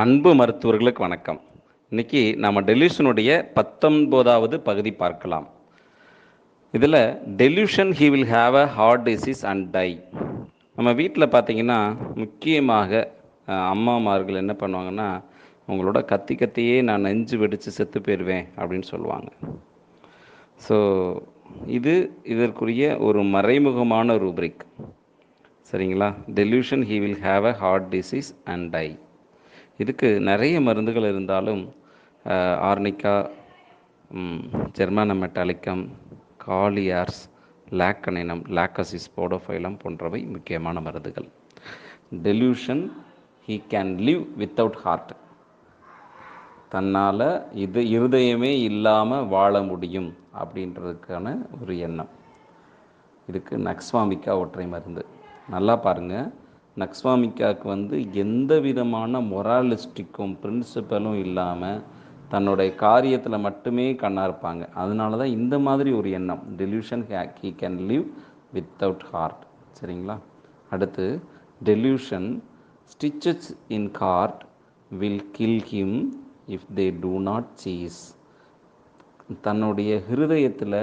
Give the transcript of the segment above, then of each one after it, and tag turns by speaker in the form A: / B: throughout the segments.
A: அன்பு மருத்துவர்களுக்கு வணக்கம். இன்னைக்கு நம்ம டெலியூஷனுடைய பத்தொன்பதாவது பகுதி பார்க்கலாம். இதில் delusion he will have a heart disease and die நம்ம வீட்டில் பார்த்தீங்கன்னா முக்கியமாக அம்மாமார்கள் என்ன பண்ணுவாங்கன்னா உங்களோட கத்தி கத்தியே நான் நெஞ்சு வெடித்து செத்து போயிடுவேன் அப்படின்னு சொல்லுவாங்க. ஸோ இது இதற்குரிய ஒரு மறைமுகமான ரூப்ரிக் சரிங்களா? Delusion he will have a heart disease and die இதுக்கு நிறைய மருந்துகள் இருந்தாலும் ஆர்னிக்கா ஜெர்மான மெட்டாலிக்கம் காலியார்ஸ் லேக்கனினம் லேக்கசிஸ் போடோஃபைலம் போன்றவை முக்கியமான மருந்துகள். Delusion he can live without heart. தன்னால் இது இருதயமே இல்லாமல் வாழ முடியும் அப்படின்றதுக்கான ஒரு எண்ணம். இதுக்கு நக்ஸ்வாமிக்கா ஒற்றை மருந்து. நல்லா பாருங்கள் நக்ஸ்வாமிக்காவுக்கு வந்து எந்த விதமான மொராலிஸ்டிக்கும் பிரின்சிபலும் இல்லாமல் தன்னுடைய காரியத்தில் மட்டுமே கண்ணாக இருப்பாங்க. அதனால தான் இந்த மாதிரி ஒரு எண்ணம். Delusion he can live without heart சரிங்களா? அடுத்து delusion stitches in heart will kill him if they do not cease தன்னுடைய ஹிருதயத்தில்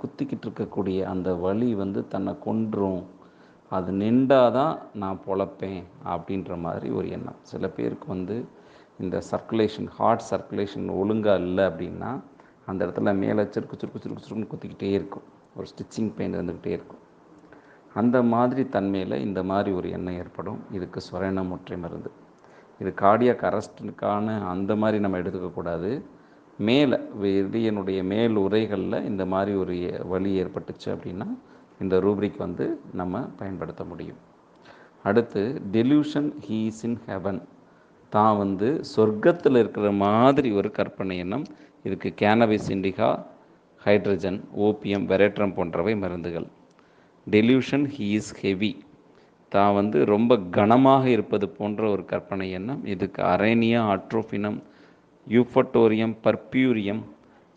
A: குத்திக்கிட்டு இருக்கக்கூடிய அந்த வழி வந்து தன்னை கொன்றும். அது நின்றாதான் நான் பொழப்பேன் அப்படின்ற மாதிரி ஒரு எண்ணம். சில பேருக்கு வந்து இந்த சர்க்குலேஷன் ஹார்ட் சர்க்குலேஷன் ஒழுங்காக இல்லை அப்படின்னா அந்த இடத்துல மேலே சிறுக்கு சுருக்கு சுருக்கு சுருக்குன்னு குத்திக்கிட்டே இருக்கும். ஒரு ஸ்டிச்சிங் பெயின் இருந்துக்கிட்டே இருக்கும். அந்த மாதிரி தன்மையில் இந்த மாதிரி ஒரு எண்ணம் ஏற்படும். இதுக்கு சுரண ஒற்றை மருந்து. இது கார்டியாக் அரெஸ்ட்டுக்கான அந்த மாதிரி நம்ம எடுத்துக்கக்கூடாது மேலே இதயனுடைய மேல் உரைகளில் இந்த மாதிரி ஒரு எ- வலி ஏற்பட்டுச்சு அப்படின்னா இந்த ரூப்ரிக் வந்து நம்ம பயன்படுத்த முடியும். அடுத்து டெலியூஷன் ஹீஸ் இன் ஹெவன் தான் வந்து சொர்க்கத்தில் இருக்கிற மாதிரி ஒரு கற்பனை எண்ணம் இதுக்கு cannabis indica hydrogen opium veratrum போன்றவை மருந்துகள். டெலியூஷன் ஹீ இஸ் ஹெவி தான் வந்து ரொம்ப கனமாக இருப்பது போன்ற ஒரு கற்பனை எண்ணம் இதுக்கு aranea atropinum eupatorium purpureum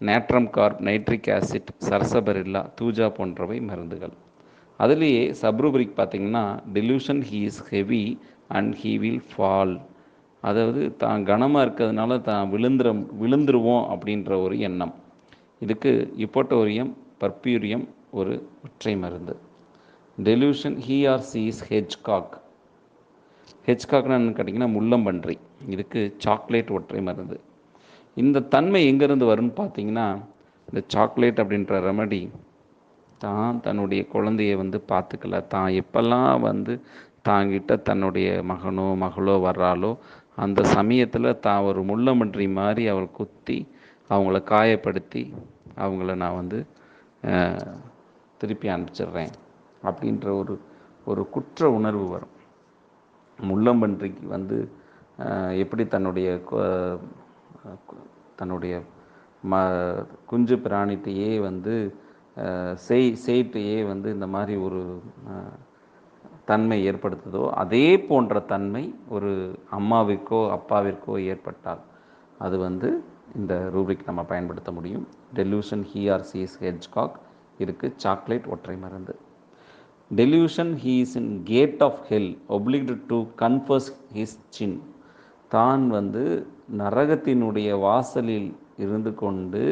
A: natrum carb nitric acid sarsaparilla thuja போன்றவை மருந்துகள். அதுலேயே சப்ரூபரிக் பார்த்தீங்கன்னா delusion he is heavy and he will fall அதாவது தான் கனமாக இருக்கிறதுனால தான் விழுந்துற விழுந்துருவோம் அப்படின்ற ஒரு எண்ணம். இதுக்கு இப்போட்டோரியம் பர்பியூரியம் ஒரு ஒற்றை மருந்து. Delusion he or she is hedgehog ஹெஜ்காக்னு கேட்டிங்கன்னா முள்ளம்பன்றி. இதுக்கு சாக்லேட் ஒற்றை மருந்து. இந்த தன்மை எங்கேருந்து வரும்னு பார்த்தீங்கன்னா இந்த சாக்லேட் அப்படின்ற ரெமடி தான் தன்னுடைய குழந்தைய வந்து பார்த்துக்கல. தான் எப்பெல்லாம் வந்து தாங்கிட்ட தன்னுடைய மகனோ மகளோ வர்றாளோ அந்த சமயத்தில் தான் ஒரு முள்ளம்பன்றி மாதிரி அவள் குத்தி அவங்கள காயப்படுத்தி அவங்கள நான் வந்து திருப்பி அனுப்பிச்சிடுறேன் அப்படின்ற ஒரு ஒரு குற்ற உணர்வு வரும். முள்ளம்பன்றிக்கு வந்து எப்படி தன்னுடைய தன்னுடைய ம குஞ்சு பிராணித்தையே வந்து செய் செய்ட்டையே வந்து இந்த மாதிரி ஒரு தன்மை ஏற்படுத்துதோ அதே போன்ற தன்மை ஒரு அம்மாவிற்கோ அப்பாவிற்கோ ஏற்பட்டால் அது வந்து இந்த ரூபிக் நம்ம பயன்படுத்த முடியும். டெலியூஷன் ஹிஆர்சிஎஸ் ஹெட்ஜ்காக் இருக்குது சாக்லேட் ஒற்றை மருந்து. Delusion he is in gate of hell obliged to confess his sin தான் வந்து நரகத்தினுடைய வாசலில் இருந்து கொண்டு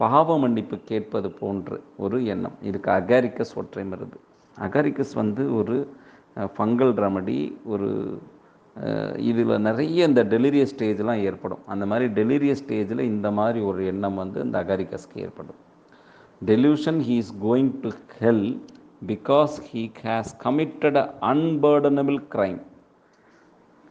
A: பாவ மன்னிப்பு கேட்பது போன்று ஒரு எண்ணம். இதுக்கு அகாரிக்கஸ் ஒற்றை மருந்து. அகாரிக்கஸ் வந்து ஒரு ஃபங்கல் ரெமடி ஒரு இதில் நிறைய இந்த டெலிரிய ஸ்டேஜ்லாம் ஏற்படும். அந்த மாதிரி டெலிரிய ஸ்டேஜில் இந்த மாதிரி ஒரு எண்ணம் வந்து இந்த அகாரிக்கஸ்க்கு ஏற்படும். Delusion he is going to hell because he has committed unpardonable crime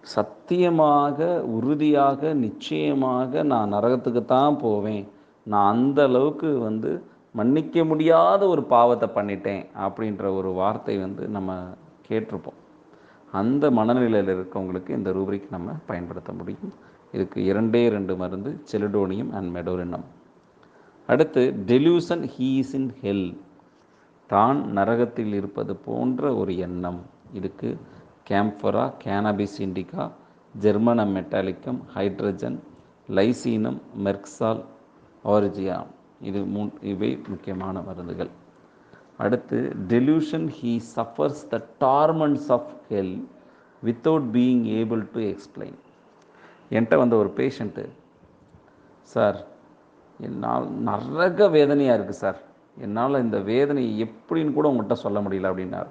A: சத்தியமாக உறுதியாக நிச்சயமாக நான் நரகத்துக்கு தான் போவேன். நான் அந்த அளவுக்கு வந்து மன்னிக்க முடியாத ஒரு பாவத்தை பண்ணிட்டேன் அப்படின்ற ஒரு வார்த்தை வந்து நம்ம கேட்டிருப்போம். அந்த மனநிலையில் இருக்கவங்களுக்கு இந்த ரூபரிக் நம்ம பயன்படுத்த முடியும். இதுக்கு இரண்டே ரெண்டு மருந்து செலிடோனியம் அண்ட் மெடோரினம். அடுத்து டெலியூசன் ஹீஸ் இன் ஹெல் தான் நரகத்தில் இருப்பது போன்ற ஒரு எண்ணம். இதுக்கு கேம்ஃபரா கேனபிஸ் இண்டிகா ஜெர்மனம் மெட்டாலிக்கம் ஹைட்ரஜன் லைசீனம் மெர்க்சால் ஆர்ஜியா. இது மூ இவை முக்கியமான மருந்துகள். அடுத்து delusion he suffers the torments of hell without being able to explain என்கிட்ட வந்த ஒரு பேஷண்ட்டு சார் என்னால் நரக வேதனையாக இருக்குது சார். என்னால் இந்த வேதனையை எப்படின்னு கூட உங்கள்கிட்ட சொல்ல முடியல அப்படின்னார்.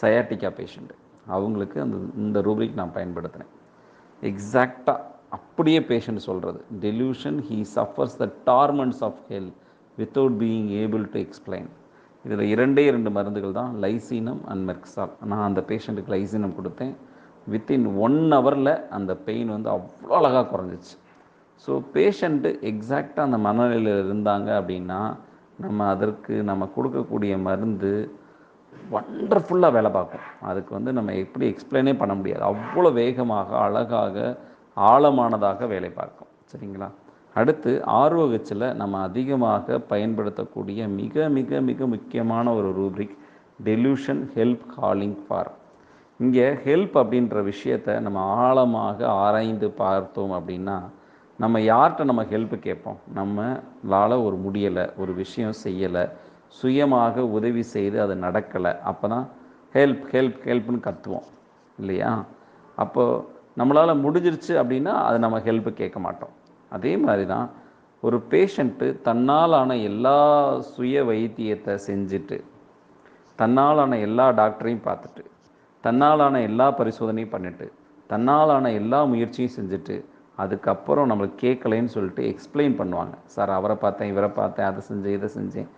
A: சயாட்டிக்கா பேஷண்ட்டு அவங்களுக்கு அந்த இந்த ரூபிக் நான் பயன்படுத்தினேன். எக்ஸாக்டாக அப்படியே பேஷண்ட் சொல்கிறது delusion he suffers the torments of hell without being able to explain இதில் இரண்டே இரண்டு மருந்துகள் தான் லைசீனம் அண்ட் மெர்க்சால் நான் அந்த பேஷண்ட்டுக்கு லைசீனம் கொடுத்தேன். வித்தின் ஒன் ஹவரில் அந்த பெயின் வந்து அவ்வளோ அழகாக குறைஞ்சிச்சு. ஸோ பேஷண்ட்டு எக்ஸாக்டாக அந்த மனநிலையில் இருந்தாங்க அப்படின்னா நம்ம அதற்கு நம்ம கொடுக்கக்கூடிய மருந்து வண்டர்ஃபுல்லாக வேலை பார்க்கும். அதுக்கு வந்து நம்ம எப்படி எக்ஸ்பிளைனே பண்ண முடியாது. அவ்வளோ வேகமாக அழகாக ஆழமானதாக வேலை பார்க்கும். சரிங்களா? அடுத்து ஆர்வகச்சில் நம்ம அதிகமாக பயன்படுத்தக்கூடிய மிக மிக மிக முக்கியமான ஒரு rubric delusion help calling for இங்கே ஹெல்ப் அப்படின்ற விஷயத்தை நம்ம ஆழமாக ஆராய்ந்து பார்த்தோம் அப்படின்னா நம்ம யார்கிட்ட நம்ம ஹெல்ப் கேட்போம்? நம்மளால் ஒரு முடியலை ஒரு விஷயம் செய்யலை சுயமாக உதவி செய்து அது நடக்கலை. அப்போ தான் ஹெல்ப் ஹெல்ப் ஹெல்ப்னு கத்துவோம். இல்லையா? அப்போது நம்மளால் முடிஞ்சிருச்சு அப்படின்னா அது நம்ம ஹெல்ப்பு கேட்க மாட்டோம். அதே மாதிரி தான் ஒரு பேஷண்ட்டு தன்னாலான எல்லா சுய வைத்தியத்தை செஞ்சுட்டு தன்னாலான எல்லா டாக்டரையும் பார்த்துட்டு தன்னாலான எல்லா பரிசோதனையும் பண்ணிட்டு தன்னாலான எல்லா முயற்சியும் செஞ்சுட்டு அதுக்கப்புறம் நம்மளுக்கு கேட்கலைன்னு சொல்லிட்டு எக்ஸ்பிளைன் பண்ணுவாங்க. சார் அவரை பார்த்தேன் இவரை பார்த்தேன் அதை செஞ்சேன் இதை செஞ்சேன்.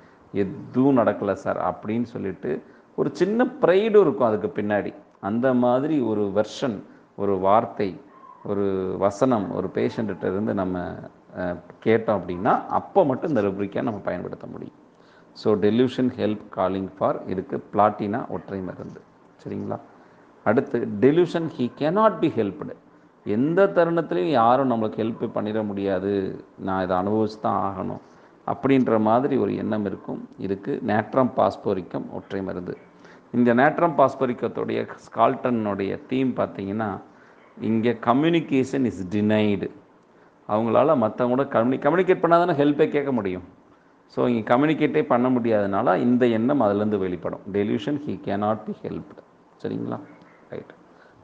A: எதுவும் நடக்கலை சார் அப்படின்னு சொல்லிட்டு ஒரு சின்ன ப்ரைடும் இருக்கும் அதுக்கு பின்னாடி. அந்த மாதிரி ஒரு வெர்ஷன் ஒரு வார்த்தை ஒரு வசனம் ஒரு பேஷண்ட்டு இருந்து நம்ம கேட்டோம் அப்படின்னா அப்போ மட்டும் இந்த ருப்ரிக்கை நம்ம பயன்படுத்த முடியும். So delusion help calling for இதுக்கு பிளாட்டினா ஒற்றை மருந்து. சரிங்களா? அடுத்து delusion he cannot be helped எந்த தருணத்துலையும் யாரும் நம்மளுக்கு ஹெல்ப் பண்ணிட முடியாது. நான் இதை அனுபவிச்சு தான் ஆகணும். அப்படின்ற மாதிரி ஒரு எண்ணம் இருக்கும். இதுக்கு நேட்ரம் பாஸ்போரிக்கம் ஒற்றை மருந்து. இந்த நேட்ரம் பாஸ்போரிக்கத்துடைய ஸ்கால்டனுடைய தீம் பார்த்தீங்கன்னா இங்கே கம்யூனிகேஷன் இஸ் டினைடு அவங்களால மற்றவங்க கூட கம்யூனி கம்யூனிகேட் பண்ணால் தானே ஹெல்ப்பே கேட்க முடியும். ஸோ இங்கே கம்யூனிகேட்டே பண்ண முடியாதனால இந்த எண்ணம் அதுலேருந்து வெளிப்படும். Delusion he cannot be helped சரிங்களா? ரைட்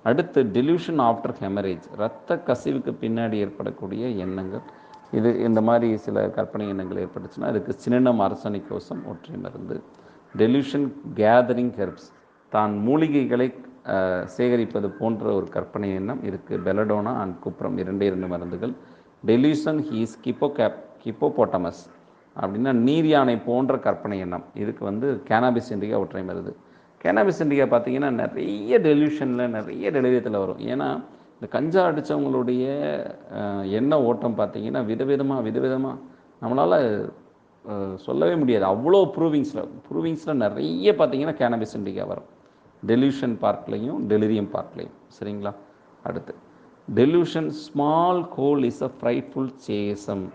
A: அடுத்து டெலியூஷன் ஆஃப்டர் ஹெமரேஜ் இரத்த கசிவுக்கு பின்னாடி ஏற்படக்கூடிய எண்ணங்கள். இது இந்த மாதிரி சில கற்பனை எண்ணங்கள் ஏற்பட்டுச்சுன்னா அதுக்கு சின்னம் அரசனிக்கோசம் ஒற்றை மருந்து. டெலியூஷன் கேதரிங் ஹெர்ப்ஸ் தான் மூலிகைகளை சேகரிப்பது போன்ற ஒரு கற்பனை எண்ணம் இதுக்கு பெலடோனா அண்ட் குப்ரம் இரண்டே இரண்டு மருந்துகள். டெலியூஷன் ஹீஸ் கிப்போ கேப் கிப்போபோட்டமஸ் அப்படின்னா நீர் யானை போன்ற கற்பனை எண்ணம். இதுக்கு வந்து கேனாபிஸ் இண்டிகா ஒற்றை மருந்து. கேனாபிஸ் இண்டிகா பார்த்தீங்கன்னா நிறைய டெலியூஷனில் நிறைய டெலிவியத்தில் வரும். ஏன்னா இந்த கஞ்சா அடித்தவங்களுடைய எண்ண ஓட்டம் பார்த்தீங்கன்னா விதவிதமாக விதவிதமாக நம்மளால் சொல்லவே முடியாது. அவ்வளோ ப்ரூவிங்ஸில் ப்ரூவிங்ஸில் நிறைய பார்த்தீங்கன்னா கேனபிஸ் இண்டிகா வரும். டெலியூஷன் பார்க்லேயும் டெலிரியம் பார்க்லேயும் சரிங்களா? அடுத்து delusion small hole is a frightful chasm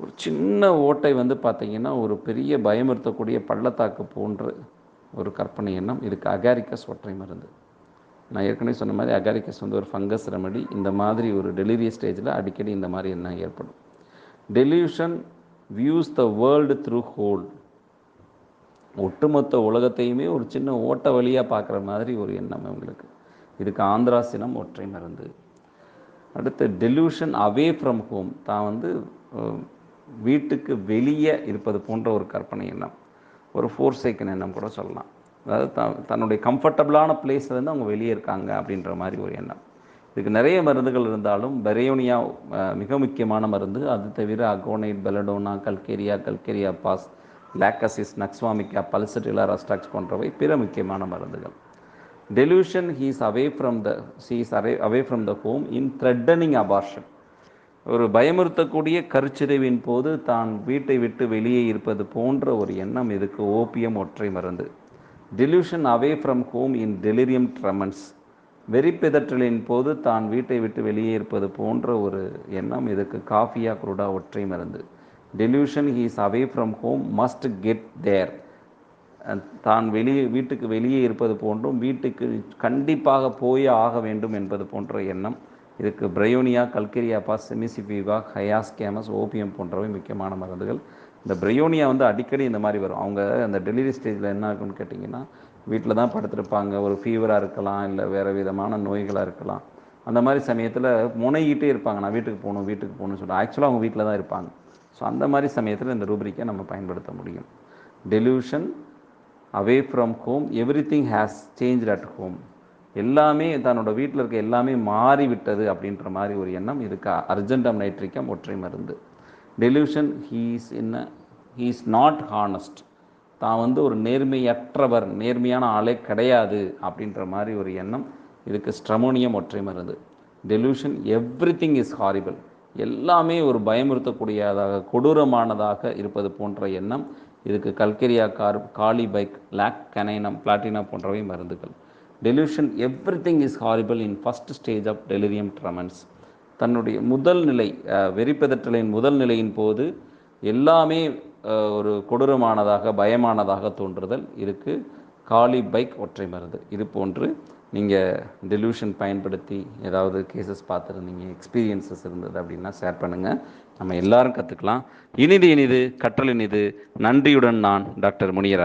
A: ஒரு சின்ன ஓட்டை வந்து பார்த்தீங்கன்னா ஒரு பெரிய பயமுறுத்தக்கூடிய பள்ளத்தாக்கு போன்ற ஒரு கற்பனை எண்ணம். இதுக்கு அகாரிக்கஸ் ஒற்றை மருந்து. நான் ஏற்கனவே சொன்ன மாதிரி அகாரிக்கஸ் வந்து ஒரு ஃபங்கஸ் ரெமடி. இந்த மாதிரி ஒரு டெலிவரி ஸ்டேஜில் அடிக்கடி இந்த மாதிரி எண்ணம் ஏற்படும். Delusion views the world through hole ஒட்டுமொத்த உலகத்தையுமே ஒரு சின்ன ஓட்ட வழியாக பார்க்குற மாதிரி ஒரு எண்ணம் அவங்களுக்கு இதுக்கு ஆந்திராசினம் ஒற்றை மருந்து. அடுத்து டெலியூஷன் அவே ஃப்ரம் ஹோம் தான் வந்து வீட்டுக்கு வெளியே இருப்பது போன்ற ஒரு கற்பனை எண்ணம். ஒரு ஃபோர் செகண்ட் எண்ணம் கூட சொல்லலாம். அதாவது த தன்னுடைய கம்ஃபர்டபுளான பிளேஸ்லேருந்து அவங்க வெளியே இருக்காங்க அப்படின்ற மாதிரி ஒரு எண்ணம். இதுக்கு நிறைய மருந்துகள் இருந்தாலும் பெரையோனியா மிக முக்கியமான மருந்து. அது தவிர aconite belladonna calcarea calcarea phos lachesis nux vomica pulsatilla rhus tox போன்றவை பிற முக்கியமான மருந்துகள். Delusion he's away from the he's are away from the home in threatening abortion ஒரு பயமுறுத்தக்கூடிய கருச்சிதைவின் போது தான் வீட்டை விட்டு வெளியே இருப்பது போன்ற ஒரு எண்ணம் இதுக்கு ஓபியம் ஒற்றை மருந்து. Delusion away from home in delirium tremens வெறிப்பிதற்றலின் போது தான் வீட்டை விட்டு வெளியே இருப்பது போன்ற ஒரு எண்ணம் இதுக்கு காஃபியா குருடா ஒற்றை மருந்து. Delusion he's away from home must get there தான் வெளியே வீட்டுக்கு வெளியே இருப்பது போன்றும் வீட்டுக்கு கண்டிப்பாக போயே ஆக வேண்டும் என்பது போன்ற எண்ணம். இதுக்கு பிரயோனியா கல்கரியாப்பா செமிசிஃபீவா ஹயாஸ்கேமஸ் ஓபியம் போன்றவை முக்கியமான மருந்துகள். இந்த பிரயோனியா வந்து அடிக்கடி இந்த மாதிரி வரும். அவங்க அந்த டெலிவரி ஸ்டேஜில் என்ன ஆகும்னு கேட்டிங்கன்னா வீட்டில் தான் படுத்திருப்பாங்க. ஒரு ஃபீவராக இருக்கலாம் இல்லை வேறு விதமான நோய்களாக இருக்கலாம். அந்த மாதிரி சமயத்தில் முனைகிட்டே இருப்பாங்க. நான் வீட்டுக்கு போகணும் வீட்டுக்கு போகணும்னு சொல்லிட்டு. ஆக்சுவலாக அவங்க வீட்டில் தான் இருப்பாங்க. ஸோ அந்த மாதிரி சமயத்தில் இந்த ரூப்ரிக்கை நம்ம பயன்படுத்த முடியும். Delusion away from home everything has change at home எல்லாமே தன்னோட வீட்டில் இருக்க எல்லாமே மாறிவிட்டது அப்படின்ற மாதிரி ஒரு எண்ணம் இதுக்கு அர்ஜென்டம் நைட்ரிக்கம் ஒற்றை மருந்து. Delusion he's in he's not honest தான் வந்து ஒரு நேர்மையற்றவர் நேர்மையான ஆளே கிடையாது அப்படின்ற மாதிரி ஒரு எண்ணம் இதுக்கு ஸ்ட்ரமோனியம் ஒற்றை மருந்து delusion everything is horrible எல்லாமே ஒரு பயமுறுத்தக்கூடியதாக கொடூரமானதாக இருப்பது போன்ற எண்ணம் இதுக்கு calcarea carb kali bich lac caninum platina போன்றவை மருந்துகள். Delusion everything is horrible in first stage of delirium tremens தன்னுடைய முதல் நிலை அஹ், வெறிப்பதற்றலின் முதல் நிலையின் போது எல்லாமே ஒரு கொடூரமானதாக பயமானதாக தோன்றுதல். இருக்குது காலி பைக் ஒற்றை மருந்து. இது போன்று நீங்கள் டெலியூஷன் பயன்படுத்தி ஏதாவது கேசஸ் பார்த்துருந்தீங்க எக்ஸ்பீரியன்சஸ் இருந்தது அப்படின்னா ஷேர் பண்ணுங்கள் நம்ம எல்லாரும் கற்றுக்கலாம் இனிது இனிது கற்றல் இனிது. நன்றியுடன் நான் டாக்டர் முனியராஜ்.